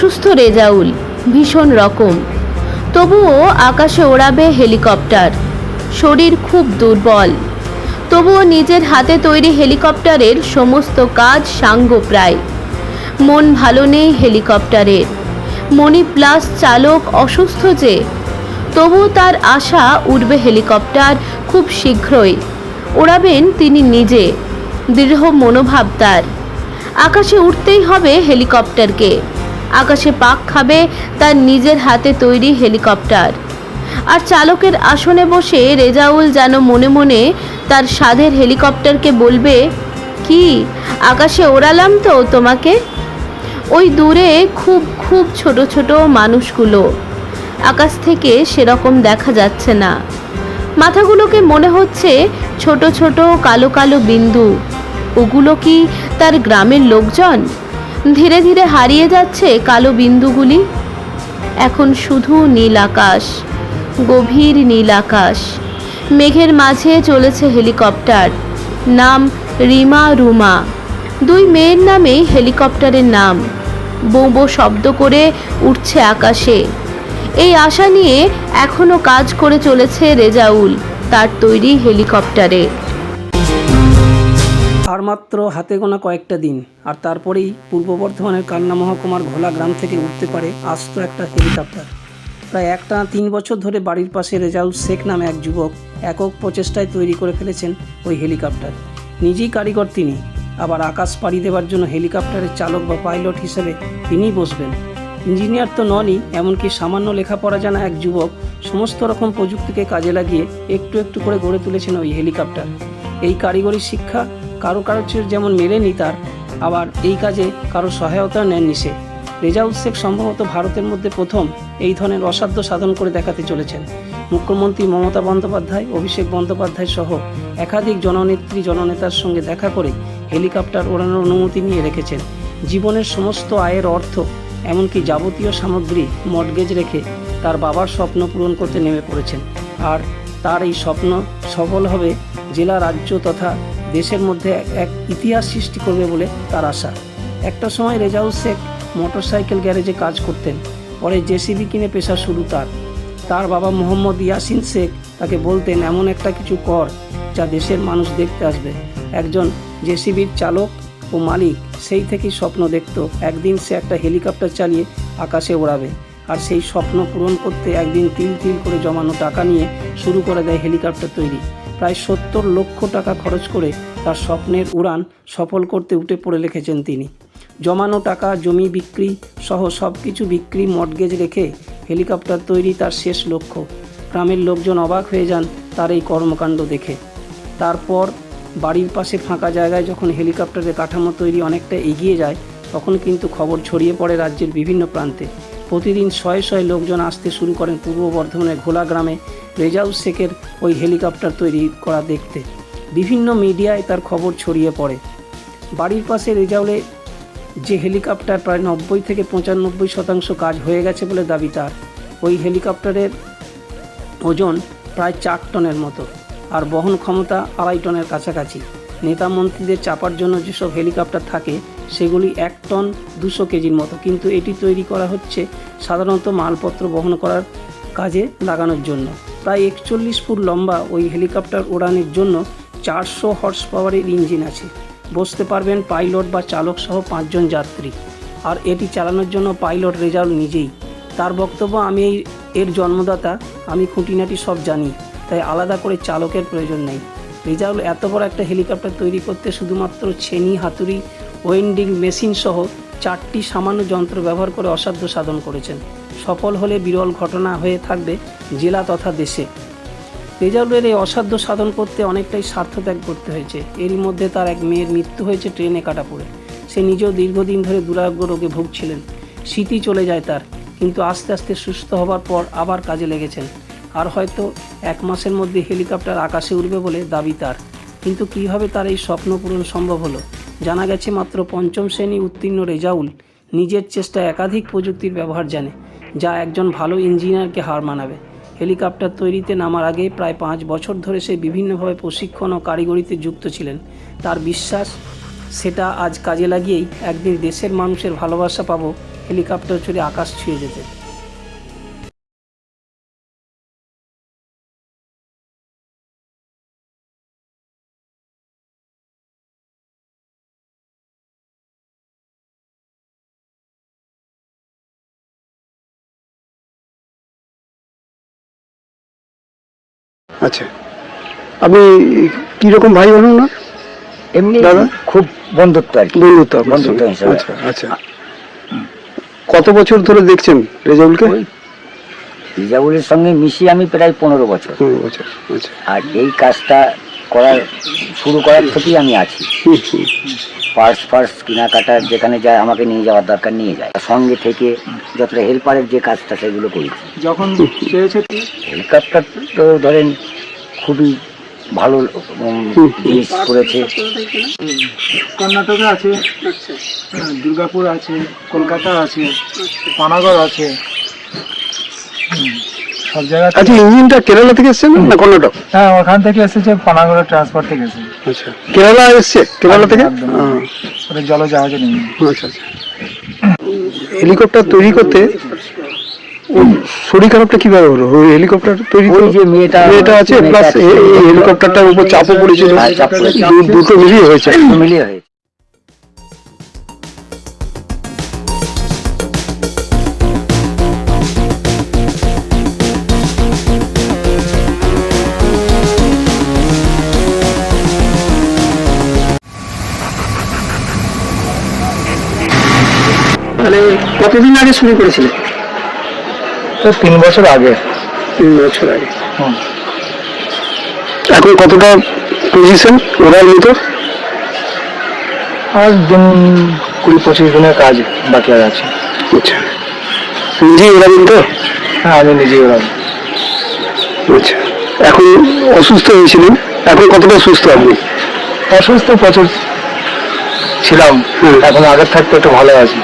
অসুস্থ রেজাউল, ভীষণ রকম। তবুও আকাশে ওড়াবে হেলিকপ্টার। শরীর খুব দুর্বল। তবুও নিজের হাতে তৈরি হেলিকপ্টারের সমস্ত কাজ সাঙ্গ প্রায়। মন ভালো নেই হেলিকপ্টারের। মনি প্লাস চালক অসুস্থ যে, তবুও তার আশা উঠবে হেলিকপ্টার খুব শীঘ্রই। ওড়াবেন তিনি নিজে, দৃঢ় মনোভাব তার। আকাশে উঠতেই হবে হেলিকপ্টারকে। আকাশে পাক খাবে, তার নিজের হাতে তৈরি হেলিকপ্টার। আর চালকের আসনে বসে রেজাউল যেন মনে মনে তার সাধের হেলিকপ্টারকে বলবে, কি, আকাশে ওড়ালাম তো তোমাকে? ওই দূরে খুব খুব ছোট ছোট মানুষগুলো। আকাশ থেকে সেরকম দেখা যাচ্ছে না। মাথাগুলোকে মনে হচ্ছে ছোট ছোট, কালো কালো বিন্দু। ওগুলো কি তার গ্রামের লোকজন? ধীরে ধীরে হারিয়ে যাচ্ছে কালো বিন্দুগুলি। এখন শুধু নীল আকাশ, গভীর নীল আকাশ। মেঘের মাঝে চলেছে হেলিকপ্টার, নাম রিমা রুমা। দুই মেয়ের নামেই হেলিকপ্টারের নাম। বো বো শব্দ করে উঠছে আকাশে। এই আশা নিয়ে এখনও কাজ করে চলেছে রেজাউল, তার তৈরি হেলিকপ্টারে। আর মাত্র হাতে গোনা কয়েকটা দিন, আর তারপরেই পূর্ব বর্ধমানের কান্না মহকুমার ঘোলা গ্রাম থেকে উঠতে পারে আস্ত একটা হেলিকপ্টার। প্রায় একটা তিন বছর ধরে বাড়ির পাশে রেজাউল শেখ নামে এক যুবক একক প্রচেষ্টায় তৈরি করে ফেলেছেন ওই হেলিকপ্টার। নিজেই কারিগর তিনি, আবার আকাশ পাড়ি দেওয়ার জন্য হেলিকপ্টারের চালক বা পাইলট হিসেবে তিনিই বসবেন। ইঞ্জিনিয়ার তো ননই, এমনকি সামান্য লেখাপড়া জানা এক যুবক সমস্ত রকম প্রযুক্তিকে কাজে লাগিয়ে একটু একটু করে গড়ে তুলেছেন ওই হেলিকপ্টার। এই কারিগরি শিক্ষা কারও কারও চেয়ে যেমন মেলেনি তার, আবার এই কাজে কারও সহায়তা নেননি সে। রেজাউল শেখ সম্ভবত ভারতের মধ্যে প্রথম এই ধরনের অসাধ্য সাধন করে দেখাতে চলেছেন। মুখ্যমন্ত্রী মমতা বন্দ্যোপাধ্যায়, অভিষেক বন্দ্যোপাধ্যায় সহ একাধিক জননেত্রী, জননেতার সঙ্গে দেখা করে হেলিকপ্টার ওড়ানোর অনুমতি নিয়ে রেখেছেন। জীবনের সমস্ত আয়ের অর্থ, এমনকি যাবতীয় সামগ্রী মর্টগেজ রেখে তার বাবার স্বপ্ন পূরণ করতে নেমে পড়েছেন। আর তার এই স্বপ্ন সফল হবে জেলা, রাজ্য তথা দেশের মধ্যে এক ইতিহাস সৃষ্টি করবে বলে তার আশা। একটা সময় রেজাউল শেখ মোটরসাইকেল গ্যারেজে কাজ করতেন, পরে জেসিবি কিনে পেশা শুরু তার। তার বাবা মোহাম্মদ ইয়াসিন শেখ তাকে বলতেন, এমন একটা কিছু কর যা দেশের মানুষ দেখতে আসবে। একজন জেসিবির চালক ও মালিক সেই থেকেই স্বপ্ন দেখত, একদিন সে একটা হেলিকপ্টার চালিয়ে আকাশে ওড়াবে। আর সেই স্বপ্ন পূরণ করতে একদিন তিল তিল করে জমানো টাকা নিয়ে শুরু করে দেয় হেলিকপ্টার তৈরি। প্রায় সত্তর লক্ষ টাকা খরচ করে তার স্বপ্নের উড়ান সফল করতে উঠে পড়ে লিখেছেন তিনি। জমানো টাকা, জমি বিক্রি সহ সব কিছু বিক্রি, মর্টগেজ রেখে হেলিকপ্টার তৈরি তার শেষ লক্ষ্য। গ্রামের লোকজন অবাক হয়ে যান তার এই কর্মকাণ্ড দেখে। তারপর বাড়ির পাশে ফাঁকা জায়গায় যখন হেলিকপ্টারের কাঠামো তৈরি অনেকটা এগিয়ে যায়, তখন কিন্তু খবর ছড়িয়ে পড়ে রাজ্যের বিভিন্ন প্রান্তে। প্রতিদিন শয়ে শয়ে লোকজন আসতে শুরু করেন পূর্ব বর্ধমানের ঘোলা গ্রামে রেজাউল শেখের ওই হেলিকপ্টার তৈরি করা দেখতে। বিভিন্ন মিডিয়ায় তার খবর ছড়িয়ে পড়ে। বাড়ির পাশে রেজাউলে যে হেলিকপ্টার প্রায় নব্বই থেকে পঁচানব্বই শতাংশ কাজ হয়ে গেছে বলে দাবি তার। ওই হেলিকপ্টারের ওজন প্রায় চার টনের মতো আর বহন ক্ষমতা আড়াই টনের কাছাকাছি। নেতা মন্ত্রীদের চাপার জন্য যেসব হেলিকপ্টার থাকে, সেগুলি এক টন দুশো কেজির মতো। কিন্তু এটি তৈরি করা হচ্ছে সাধারণত মালপত্র বহন করার কাজে লাগানোর জন্য। প্রায় একচল্লিশ ফুট লম্বা ওই হেলিকপ্টার উড়ানের জন্য চারশো হর্স পাওয়ারের ইঞ্জিন আছে। বসতে পারবেন পাইলট বা চালক সহ পাঁচজন যাত্রী। আর এটি চালানোর জন্য পাইলট রেজাল্ট নিজেই। তার বক্তব্য আমি এর জন্মদাতা, আমি খুঁটিনাটি সব জানি, তাই আলাদা করে চালকের প্রয়োজন নেই। রেজাউল এত বড় একটা হেলিকপ্টার তৈরি করতে শুধুমাত্র ছেনি হাতুড়ি ওয়েন্ডিং মেশিন সহ চারটি সামান্য যন্ত্র ব্যবহার করে অসাধ্য সাধন করেছেন। সফল হলে বিরল ঘটনা হয়ে থাকবে জেলা তথা দেশে। রেজাউলের এই অসাধ্য সাধন করতে অনেকটাই স্বার্থত্যাগ করতে হয়েছে। এরই মধ্যে তার এক মেয়ের মৃত্যু হয়েছে ট্রেনে কাটা পড়ে সে নিজেও দীর্ঘদিন ধরে দুরারোগ্য রোগে ভুগছিলেন। স্মৃতি চলে যায় তার, কিন্তু আস্তে আস্তে সুস্থ হবার পর আবার কাজে লেগেছেন। আর হয়তো এক মাসের মধ্যে হেলিকপ্টার আকাশে উড়বে বলে দাবি তার। কিন্তু কীভাবে তার এই স্বপ্ন পূরণ সম্ভব হলো? জানা গেছে মাত্র পঞ্চম শ্রেণি উত্তীর্ণ রেজাউল নিজের চেষ্টায় একাধিক প্রযুক্তির ব্যবহার জানে। যা একজন ভালো ইঞ্জিনিয়ারকে হার মানাবে। হেলিকপ্টার তৈরিতে নামার আগে প্রায় পাঁচ বছর ধরে সে বিভিন্নভাবে প্রশিক্ষণ ও কারিগরিতে যুক্ত ছিলেন। তার বিশ্বাস, সেটা আজ কাজে লাগিয়েই একদিন দেশের মানুষের ভালোবাসা পাবো, হেলিকপ্টার চড়ে আকাশ ছুঁয়ে যেতে। আচ্ছা। আপনি কীরকম ভাই হলেন না? এমনি দাদা? খুব বন্ধুত্ব আর কি। বন্ধুত্ব বন্ধুত্ব হিসাবে। আচ্ছা আচ্ছা। কত বছর ধরে দেখছেন রেজাউলকে? ওই রিজাবুলের সঙ্গে মিশি আমি প্রায় পনেরো বছর। পনেরো বছর আচ্ছা। আর এই কাজটা করার শুরু করার থেকেই আমি আছি। পার্স ফার্স কেনাকাটা যেখানে যায় আমাকে নিয়ে যাওয়ার দরকার নিয়ে যায়। সঙ্গে থেকে যতটা হেল্পারের যে কাজটা সেগুলো করি। যখন চেয়েছে হেলিকপ্টার তো ধরেন খুবই ভালো জিনিস করেছে। কর্ণাটকে আছে দুর্গাপুর আছে কলকাতা আছে পানাগড় আছে। সব জায়গাতে আচ্ছা ইঞ্জিনটা কেরালা থেকে এসছে না কর্ণাটক? হ্যাঁ ওখান থেকে এসেছে পানাগড়ের ট্রান্সপোর্ট থেকে এসেছে। আচ্ছা কেরালা এসছে কেরালা থেকে? ওটা জলজাহাজে নেই আচ্ছা আচ্ছা। হেলিকপ্টার তৈরি করতে শরীর খারাপটা কীভাবে হলো? ওই হেলিকপ্টার তৈরি ওই যে মেয়েটা মেয়েটা আছে প্লাস এই হেলিকপ্টারটার উপর চাপও পড়েছিল চাপ দুটো মিলিয়ে হয়েছে। মিলিয়ে হয়েছে। কতদিন আগে শুরু করেছিলেন তিন বছর আগে। তিন বছর আগে। এখন কতটা পজিশন ওরার মতো আর দিন কুড়ি পঁচিশ দিনের কাজ বাকি আর আছে। আচ্ছা। নিজেই ওরাবেন তো হ্যাঁ আমি নিজেই ওরা আচ্ছা। এখন অসুস্থ হয়েছিলেন এখন কতটা সুস্থ আপনি? অসুস্থ প্রচুর ছিলাম। এখন আগের থাকতে একটু ভালো আছি।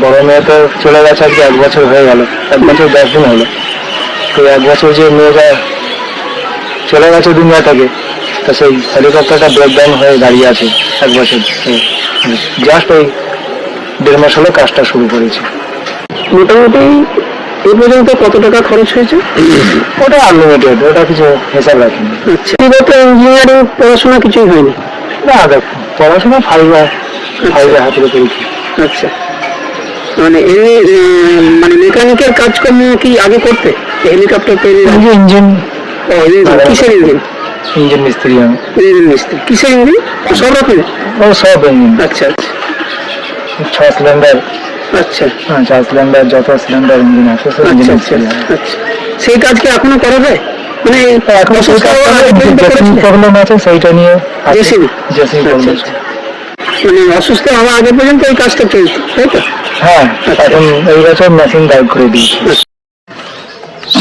বড় মেয়ে তো চলে গেছে আজকে এক বছর হয়ে গেল এক বছর দশ দিন হলো। তো এক বছর যে মেয়েটা চলে গেছে দুনিয়া থেকে তো সেই হেলিকপ্টারটা ব্রেকডাউন হয়ে দাঁড়িয়ে আছে এক বছর। জাস্ট ওই দেড় মাস হলো কাজটা শুরু করেছি। মোটামুটি এই পর্যন্ত কত টাকা খরচ হয়েছে? ওটা আনলিমিটেড ওটা কিছু হিসাব রাখিনি। আচ্ছা। ইঞ্জিনিয়ারিং পড়াশোনা কিছুই হয়নি? না দেখ পড়াশোনা ফাইবার ফাইবার হাতের করেছি আচ্ছা। মানে এমনি মানে মেকানিকের কাজকর্ম কি আগে করতে? হেলিকপ্টার তৈরি এই ইঞ্জিন ও কিসের ইঞ্জিন ইঞ্জিন মিস্ত্রি আমি। ইঞ্জিন মিস্ত্রি। কিসের ইঞ্জিন সব রকমের? ও সব ইঞ্জিন আচ্ছা ছ সিলিন্ডার আচ্ছা। হ্যাঁ চার সিলিন্ডার যত সিলিন্ডার ইঞ্জিন আছে সব ইঞ্জিন আচ্ছা আচ্ছা মিস্ত্রি আচ্ছা। সেই কাজ কি এখনও করা যায়? মানে এখন পর্যন্ত করেছিলেন? প্রবলেম আছে সেইটা নিয়ে? জেসিবি আচ্ছা, প্রবলেম আচ্ছা। মানে অসুস্থ হওয়ার আগে পর্যন্ত এই কাজটা চলছে তাই তো? হ্যাঁ এখন এই বছর মেশিন গাইড করে দিয়েছি।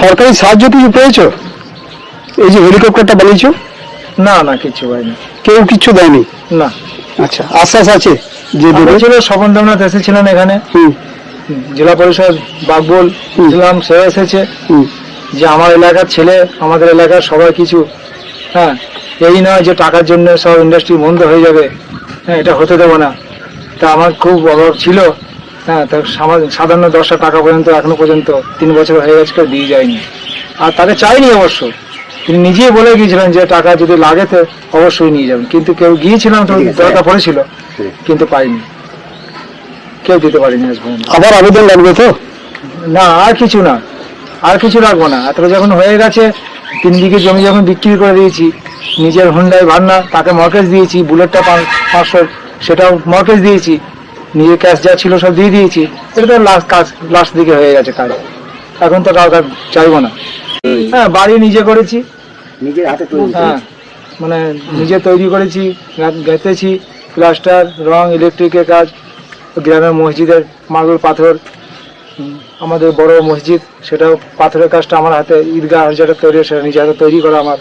সরকারি সাহায্য কিছু পেয়েছ? এই যে হেলিকপ্টারটা বানিয়েছো? না না কিছু হয়নি। কেউ কিছু দেয়নি? না। আচ্ছা আশ্বাস আছে যে দেবে? ছিল স্বপন দেবনাথ এসেছিলেন এখানে। জেলা পরিষদ বাকবুল। ছিলাম সে এসেছে। যে আমার এলাকার ছেলে আমাদের এলাকার সবাই কিছু হ্যাঁ এই নয় যে টাকার জন্য সব ইন্ডাস্ট্রি বন্ধ হয়ে যাবে। হ্যাঁ এটা হতে দেবো না। তা আমার খুব অভাব ছিল। হ্যাঁ তা সামা- সাধারণ দশটা টাকা পর্যন্ত এখনও পর্যন্ত তিন বছর হয়ে গেছে কেউ দিয়ে যায়নি। আর তাকে চাইনি অবশ্য। তিনি নিজেই বলে গিয়েছিলেন যে টাকা যদি লাগে তো অবশ্যই নিয়ে যাবেন। কিন্তু কেউ গিয়েছিলাম তো দরকার পড়েছিল কিন্তু পাইনি। কেউ দিতে পারেনি আবার আবেদন লাগবে তো? না আর কিছু না। আর কিছু রাখব না। এতটা যখন হয়ে গেছে তিন দিকে জমি যখন বিক্রি করে দিয়েছি নিজের হুন্ডাই ভান্না তাকে মর্কেজ দিয়েছি বুলেটটা পাঁচ- পাঁচশো সেটাও মর্কেজ দিয়েছি। নিজের ক্যাশ যা ছিল সব দিয়ে দিয়েছি। এটা তো লাস্ট কাজ লাস্ট দিকে হয়ে গেছে কাজ। এখন তো কাউকে চাইব না। হ্যাঁ বাড়ি নিজে করেছি। নিজের হাতে হ্যাঁ মানে নিজে তৈরি করেছি গেঁথেছি প্লাস্টার রং ইলেকট্রিকের কাজ গ্রামের মসজিদের মার্বেল পাথর আমাদের বড় মসজিদ সেটাও পাথরের কাজটা আমার হাতে ঈদগাহ যেটা তৈরি সেটা নিজে হাতে তৈরি করা আমার।